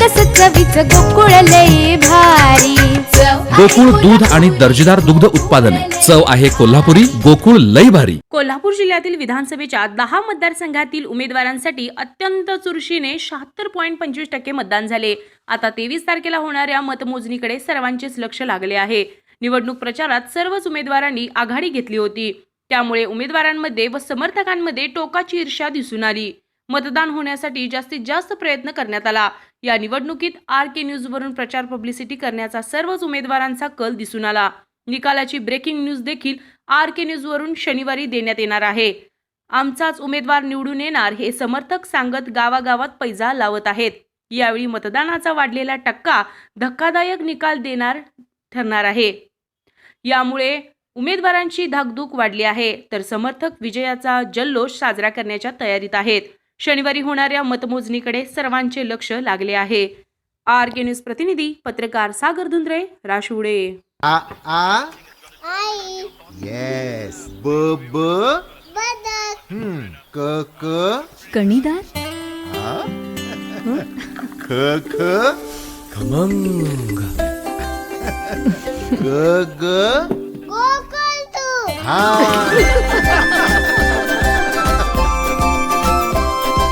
कसं चवीचं गोकुळ लई भारी. गोकुळ दूध आणि दर्जेदार दुग्ध उत्पादने. चव आहे कोल्हापुरी गोकुळ लई भारी. कोल्हापूर जिल्ह्यातील विधानसभेच्या दहा मतदारसंघातील उमेदवारांसाठी अत्यंत चुरशीने शहात्तर पॉईंट पंचवीस टक्के मतदान झाले. आता तेवीस तारखेला होणाऱ्या मतमोजणीकडे सर्वांचेच लक्ष लागले आहे. निवडणूक प्रचारात सर्वच उमेदवारांनी आघाडी घेतली होती. त्यामुळे उमेदवारांमध्ये व समर्थकांमध्ये टोकाची ईर्ष्या दिसून आली. मतदान होण्यासाठी जास्तीत जास्त प्रयत्न करण्यात आला. या निवडणुकीत आर के न्यूजवरून प्रचार पब्लिसिटी करण्याचा सर्वच उमेदवारांचा कल दिसून आला. निकालाची ब्रेकिंग न्यूज देखील आर के न्यूजवरून शनिवारी देण्यात येणार आहे. आमचाच उमेदवार निवडून येणार हे समर्थक सांगत गावागावात पैजा लावत आहेत. यावेळी मतदानाचा वाढलेला टक्का धक्कादायक निकाल देणार ठरणार आहे. यामुळे उमेदवारांची धाकधूक वाढली आहे. तर समर्थक विजयाचा जल्लोष साजरा करण्याच्या तयारीत आहेत. शनिवारी होणाऱ्या मतमोजणीकडे सर्वांचे लक्ष लागले आहे. आर के न्यूज प्रतिनिधी पत्रकार सागर धुंद्रे राशुडे आ आ? आई. येस ब ब? बदक. हम्म. क क? कणीदार? ख ख? खमंग. ग ग? हा.